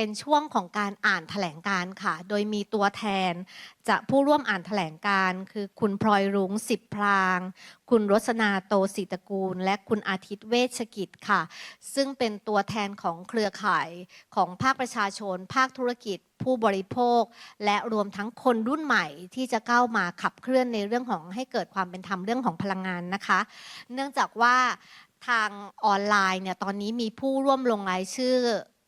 เป็นช่วงของการอ่านแถลงการ์ค่ะ โดยมีตัวแทน จะผู้ร่วมอ่านแถลงการ์คือคุณพลอยรุ้งสิบพราง คุณรสนาโตศิตะกูล และคุณอาทิตย์เวชกิจค่ะ ซึ่งเป็นตัวแทนของเครือข่ายของภาคประชาชน ภาคธุรกิจ ผู้บริโภค และรวมทั้งคนรุ่นใหม่ที่จะก้าวมาขับเคลื่อนในเรื่องของให้เกิดความเป็นธรรมเรื่องของพลังงานนะคะ เนื่องจากว่าทางออนไลน์เนี่ยตอนนี้มีผู้ร่วมลงรายชื่อ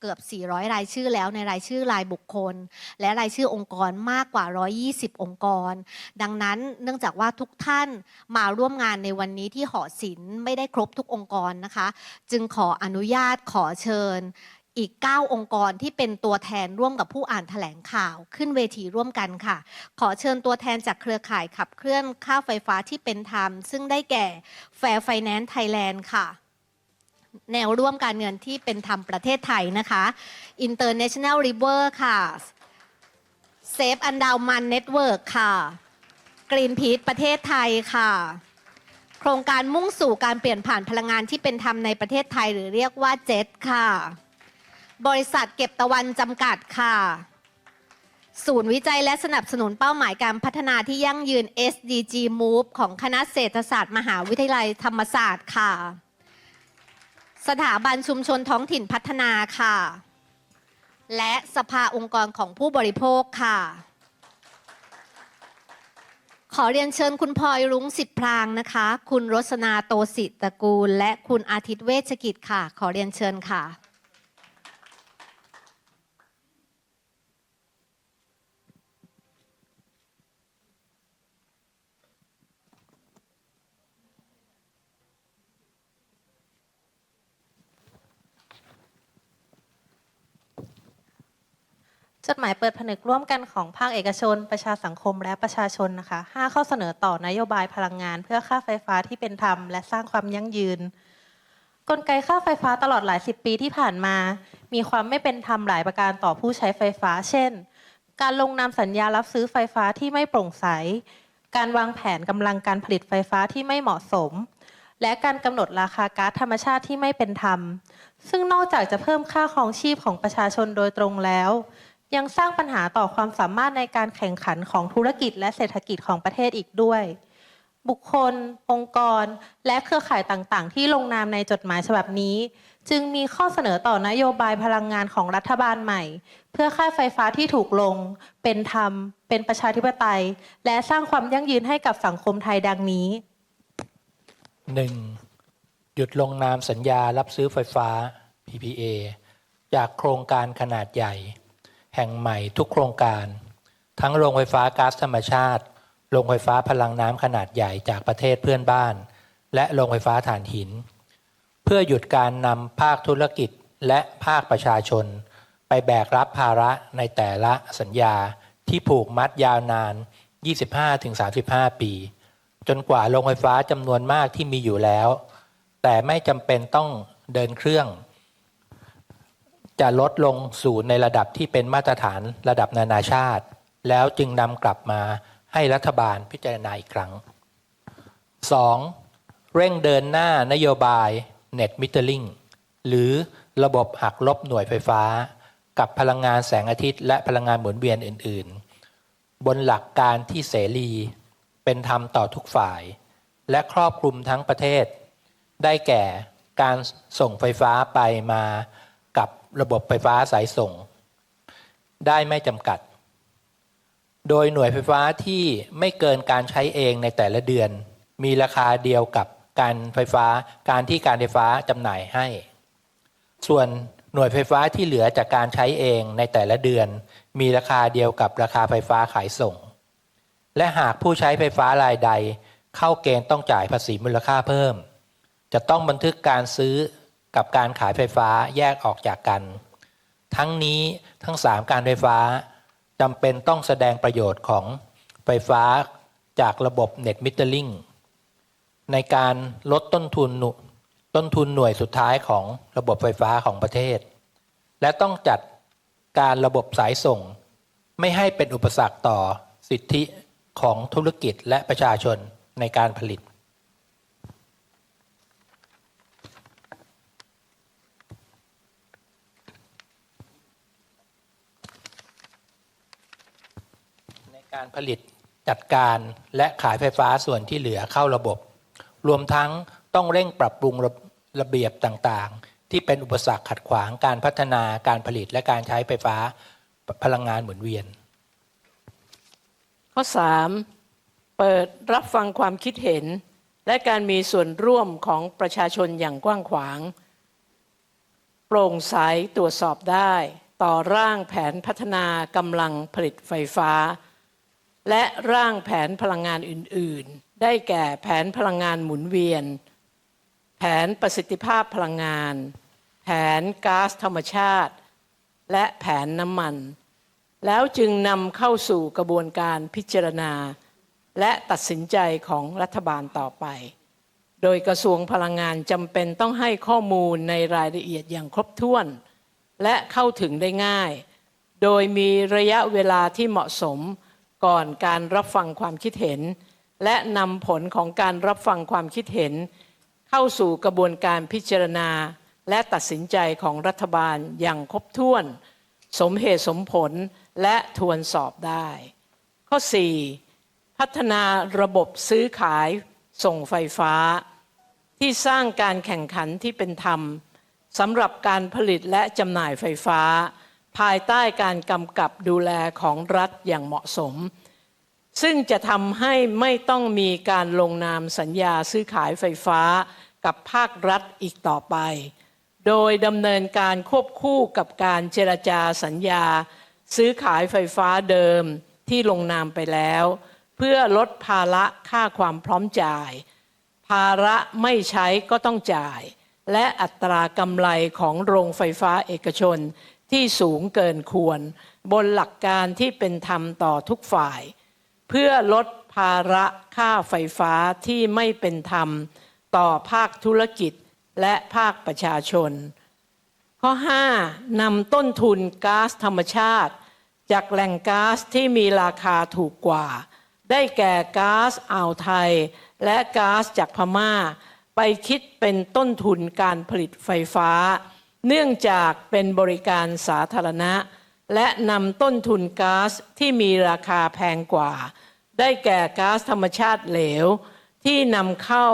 เกือบ 400 รายชื่อแล้วในรายชื่อรายบุคคล และรายชื่อองค์กรมากกว่า 120 องค์กร ดังนั้นเนื่องจากว่าทุกท่านมาร่วมงานในวันนี้ที่หอศิลป์ไม่ได้ครบทุกองค์กรนะคะ จึงขออนุญาตขอเชิญอีก 9 องค์กรที่เป็นตัวแทนร่วมกับผู้อ่านแถลงข่าวขึ้นเวทีร่วมกันค่ะ ขอเชิญตัวแทนจากเครือข่ายขับเคลื่อนค่าไฟฟ้าที่เป็นธรรม ซึ่งได้แก่ Fair Finance Thailand ค่ะ แนวร่วมการเงินที่เป็นธรรมประเทศไทยนะคะ International River ค่ะ Safe and Down Man Network ค่ะ Greenpeace ประเทศไทยค่ะ โครงการมุ่งสู่การเปลี่ยนผ่านพลังงานที่เป็นธรรมในประเทศไทยหรือเรียกว่าเจ็ตค่ะ บริษัทเก็บตะวันจำกัดค่ะ ศูนย์วิจัยและสนับสนุนเป้าหมายการพัฒนาที่ยั่งยืน SDG Move ของคณะเศรษฐศาสตร์ มหาวิทยาลัยธรรมศาสตร์ค่ะ สถาบันชุมชนท้องถิ่นพัฒนาค่ะ และสภาองค์กรของผู้บริโภคค่ะ ขอเรียนเชิญคุณพลอยรุ้งสิทธิพรางนะคะ คุณรสนาโตสิตระกูล และคุณอาทิตย์เวชกิจค่ะ ขอเรียนเชิญค่ะ จดหมายเปิดผนึกร่วมกันของภาคเอกชน ประชาสังคมและประชาชนนะคะ5ข้อเสนอต่อนโยบายพลังงาน เพื่อค่าไฟฟ้าที่เป็นธรรมและสร้างความยั่งยืน กลไกค่าไฟฟ้าตลอดหลายสิบปีที่ผ่านมา มีความไม่เป็นธรรมหลายประการต่อผู้ใช้ไฟฟ้า เช่น การลงนามสัญญารับซื้อไฟฟ้าที่ไม่โปร่งใส การวางแผนกำลังการผลิตไฟฟ้าที่ไม่เหมาะสม และการกำหนดราคาก๊าซธรรมชาติที่ไม่เป็นธรรม ซึ่งนอกจากจะเพิ่มค่าครองชีพของประชาชนโดยตรงแล้ว ยังสร้างปัญหาต่อความสามารถในการแข่งขันของธุรกิจและเศรษฐกิจของประเทศอีกด้วย บุคคล องค์กร และเครือข่ายต่างๆ ที่ลงนามในจดหมายฉบับนี้ จึงมีข้อเสนอต่อนโยบายพลังงานของรัฐบาลใหม่ เพื่อค่าไฟฟ้าที่ถูกลง เป็นธรรม เป็นประชาธิปไตย และสร้างความยั่งยืนให้กับสังคมไทยดังนี้ 1. หยุดลงนามสัญญารับซื้อไฟฟ้า PPA จากโครงการขนาดใหญ่ แห่งใหม่ทุกโครงการ ทั้งโรงไฟฟ้าก๊าซธรรมชาติ โรงไฟฟ้าพลังน้ำขนาดใหญ่จากประเทศเพื่อนบ้าน และโรงไฟฟ้าถ่านหิน เพื่อหยุดการนำภาคธุรกิจและภาคประชาชน ไปแบกรับภาระในแต่ละสัญญาที่ผูกมัดยาวนาน 25-35 ปี จนกว่าโรงไฟฟ้าจำนวนมากที่มีอยู่แล้ว แต่ไม่จำเป็นต้องเดินเครื่อง จะลดลงสู่ในระดับที่เป็นมาตรฐานระดับนานาชาติ แล้วจึงนำกลับมาให้รัฐบาลพิจารณาอีกครั้ง 2. เร่งเดินหน้านโยบาย Net Metering หรือระบบหักลบหน่วยไฟฟ้า กับพลังงานแสงอาทิตย์ และพลังงานหมุนเวียนอื่น ๆ บนหลักการที่เสรี เป็นธรรมต่อทุกฝ่าย และครอบคลุมทั้งประเทศ ได้แก่การส่งไฟฟ้าไปมา ระบบไฟฟ้าสายส่ง ได้ไม่จำกัด โดยหน่วยไฟฟ้าที่ไม่เกินการใช้เองในแต่ละเดือน มีราคาเดียวกับการไฟฟ้าการที่การไฟฟ้าจำหน่ายให้ ส่วนหน่วยไฟฟ้าที่เหลือจากการใช้เองในแต่ละเดือน มีราคาเดียวกับราคาไฟฟ้าขายส่ง และหากผู้ใช้ไฟฟ้ารายใด เข้าเกณฑ์ต้องจ่ายภาษีมูลค่าเพิ่ม จะต้องบันทึกการซื้อ กับการขายไฟฟ้าแยกออกจากกัน ทั้งนี้ทั้ง 3 การไฟฟ้าจำเป็นต้องแสดงประโยชน์ของไฟฟ้าจากระบบ Net Metering ในการลดต้นทุนหนุต้นทุนหน่วยสุดท้ายของระบบไฟฟ้าของประเทศ และต้องจัดการระบบสายส่ง ไม่ให้เป็นอุปสรรคต่อสิทธิของธุรกิจและประชาชนในการผลิต ผลิตจัดการและขายไฟฟ้าส่วนที่เหลือเข้าระบบ รวมทั้งต้องเร่งปรับปรุงระระเบียบต่างๆ ที่เป็นอุปสรรคขัดขวางการพัฒนาการผลิตและการใช้ไฟฟ้าพลังงานหมุนเวียน ข้อ 3. เปิดรับฟังความคิดเห็น และการมีส่วนร่วมของประชาชนอย่างกว้างขวาง โปร่งใสตรวจสอบได้ ต่อร่างแผนพัฒนากำลังผลิตไฟฟ้า และร่างแผนพลังงานอื่น ๆ ได้แก่แผนพลังงานหมุนเวียน แผนประสิทธิภาพพลังงาน แผนก๊าซธรรมชาติ และแผนน้ำมัน แล้วจึงนำเข้าสู่กระบวนการพิจารณา และตัดสินใจของรัฐบาลต่อไป โดยกระทรวงพลังงานจำเป็นต้องให้ข้อมูลในรายละเอียดอย่างครบถ้วน และเข้าถึงได้ง่าย โดยมีระยะเวลาที่เหมาะสม ก่อนการรับฟังความคิดเห็น และนำผลของการรับฟังความคิดเห็น เข้าสู่กระบวนการพิจารณา และตัดสินใจของรัฐบาลอย่างครบถ้วน สมเหตุสมผลและทวนสอบได้ ข้อ 4. พัฒนาระบบซื้อขายส่งไฟฟ้า ที่สร้างการแข่งขันที่เป็นธรรมสำหรับการผลิตและจำหน่ายไฟฟ้า ภายใต้การกำกับดูแลของรัฐอย่างเหมาะสม ซึ่งจะทำให้ไม่ต้องมีการลงนามสัญญาซื้อขายไฟฟ้ากับภาครัฐอีกต่อไป โดยดำเนินการควบคู่กับการเจรจาสัญญา ซื้อขายไฟฟ้าเดิมที่ลงนามไปแล้ว เพื่อลดภาระค่าความพร้อมจ่าย ภาระไม่ใช้ก็ต้องจ่าย และอัตรากำไรของโรงไฟฟ้าเอกชน ที่สูงเกินควร บนหลักการที่เป็นธรรมต่อทุกฝ่าย เพื่อลดภาระค่าไฟฟ้าที่ไม่เป็นธรรมต่อภาคธุรกิจและภาคประชาชน ข้อ 5. นำต้นทุนก๊าซธรรมชาติ จากแหล่งก๊าซที่มีราคาถูกกว่า ได้แก่ก๊าซอ่าวไทย และก๊าซจากพม่า ไปคิดเป็นต้นทุนการผลิตไฟฟ้า เนื่องจากเป็นบริการสาธารณะ และนำต้นทุนก๊าซที่มีราคาแพงกว่า ได้แก่ก๊าซธรรมชาติเหลว ที่นำเข้า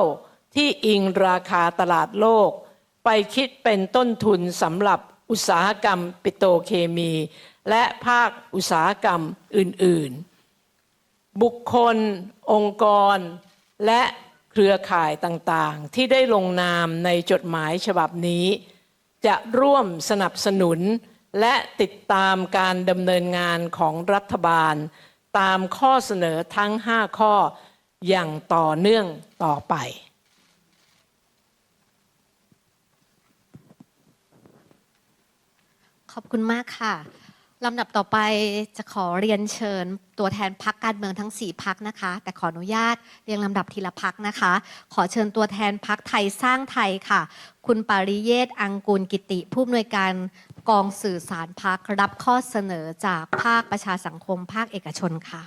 ที่อิงราคาตลาดโลก ไปคิดเป็นต้นทุนสำหรับอุตสาหกรรมปิโตเคมี และภาคอุตสาหกรรมอื่น ๆ บุคคล องค์กร และเครือข่ายต่างๆ ที่ได้ลงนามในจดหมายฉบับนี้ จะร่วมสนับสนุน และติดตามการดำเนินงานของรัฐบาล ตามข้อเสนอทั้ง 5 ข้ออย่างต่อเนื่องต่อไป ขอบคุณมากค่ะ ลำดับต่อไปจะขอเรียนเชิญตัวแทนพักการเมืองทั้ง 4พักนะคะ แต่ขออนุญาตเรียงลำดับทีละพักนะคะ ขอเชิญตัวแทนพักไทยสร้างไทยค่ะ คุณปาริเยศอังกูลกิติ ผู้อำนวยการกองสื่อสารพักรับข้อเสนอจากภาคประชาสังคมภาคเอกชนค่ะ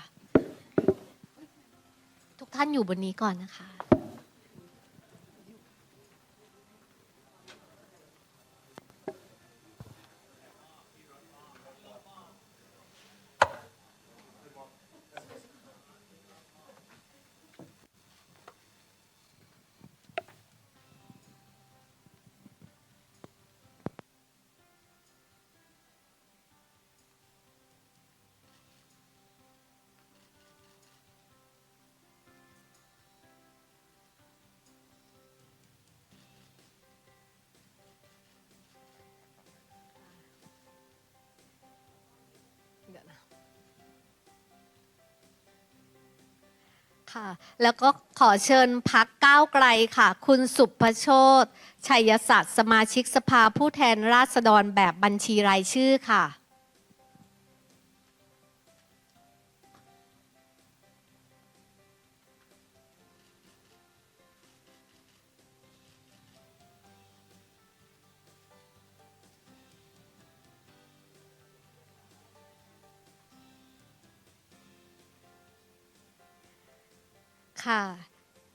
ทุกท่านอยู่บนนี้ก่อนนะคะ ค่ะ แล้วก็ขอเชิญพักก้าวไกลค่ะ คุณสุภโชตชัยศักดิ์สมาชิกสภาผู้แทนราษฎรแบบบัญชีรายชื่อค่ะ ค่ะ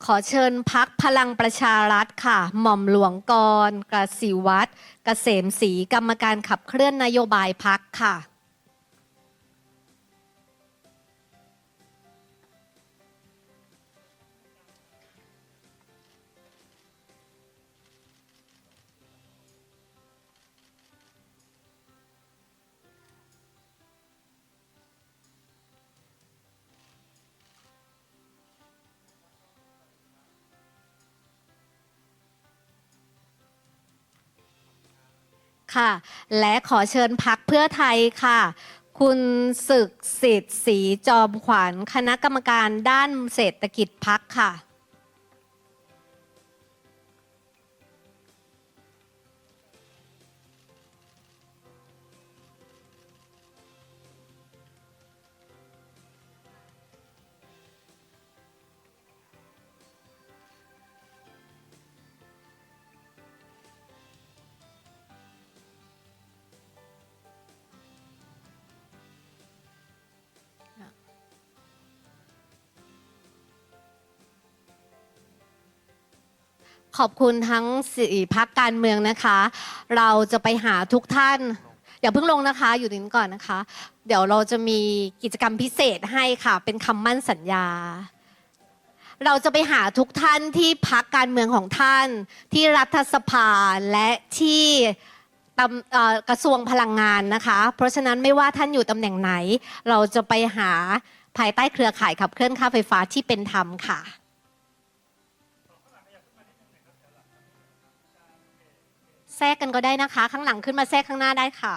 ขอเชิญพักพลังประชารัฐค่ะ หม่อมหลวงกรกสิวัตรเกษมศรีกรรมการขับเคลื่อนนโยบายพักค่ะ ค่ะ และขอเชิญพักเพื่อไทยค่ะ คุณศึกสิทธิ์ศรีจอมขวัญคณะกรรมการด้านเศรษฐกิจพักค่ะ ขอบคุณทั้งสี่พักการเมืองนะคะ เราจะไปหาทุกท่านอย่าเพิ่งลงนะคะ อยู่ตรงนี้ก่อนนะคะ เดี๋ยวเราจะมีกิจกรรมพิเศษให้ค่ะ เป็นคำมั่นสัญญา เราจะไปหาทุกท่านที่พักการเมืองของท่าน ที่รัฐสภาและที่กระทรวงพลังงานนะคะ เพราะฉะนั้นไม่ว่าท่านอยู่ตำแหน่งไหน เราจะไปหาภายใต้เครือข่ายขับเคลื่อนค่าไฟฟ้าที่เป็นธรรมค่ะ แทรกกันก็ได้นะคะ ข้างหลังขึ้นมาแทรกข้างหน้าได้ค่ะ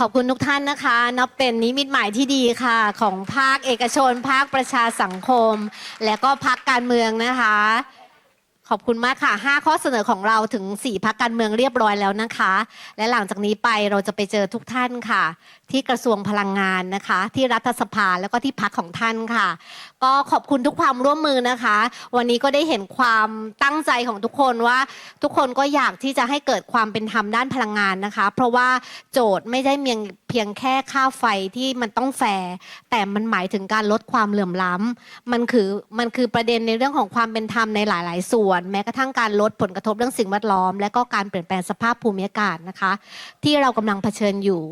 ขอบคุณทุกท่านนะคะ นับเป็นนิมิตหมายที่ดีค่ะ ของภาคเอกชน ภาคประชาสังคม และก็ภาคการเมืองนะคะ ขอบคุณมากค่ะ 5 ข้อเสนอของเราถึง 4พักการเมืองเรียบร้อยแล้วนะคะ และหลังจากนี้ไปเราจะไปเจอทุกท่านค่ะ ที่กระทรวงพลังงานนะคะ ที่รัฐสภาแล้วก็ที่พักของท่านค่ะ ก็ขอบคุณทุกความร่วมมือนะคะ วันนี้ก็ได้เห็นความตั้งใจของทุกคนว่า ทุกคนก็อยากที่จะให้เกิดความเป็นธรรมด้านพลังงานนะคะ เพราะว่าโจทย์ไม่ได้เพียงเพียงแค่ค่าไฟที่มันต้องแฟร์แต่มันหมายถึงการลดความเหลื่อมล้ำมันคือมันคือประเด็นในเรื่องของความเป็นธรรมในหลาย ๆ ส่วนแม้กระทั่งการลดผลกระทบเรื่องสิ่งแวดล้อม และก็การเปลี่ยนแปลงสภาพภูมิอากาศนะคะ ที่เรากำลังเผชิญอยู่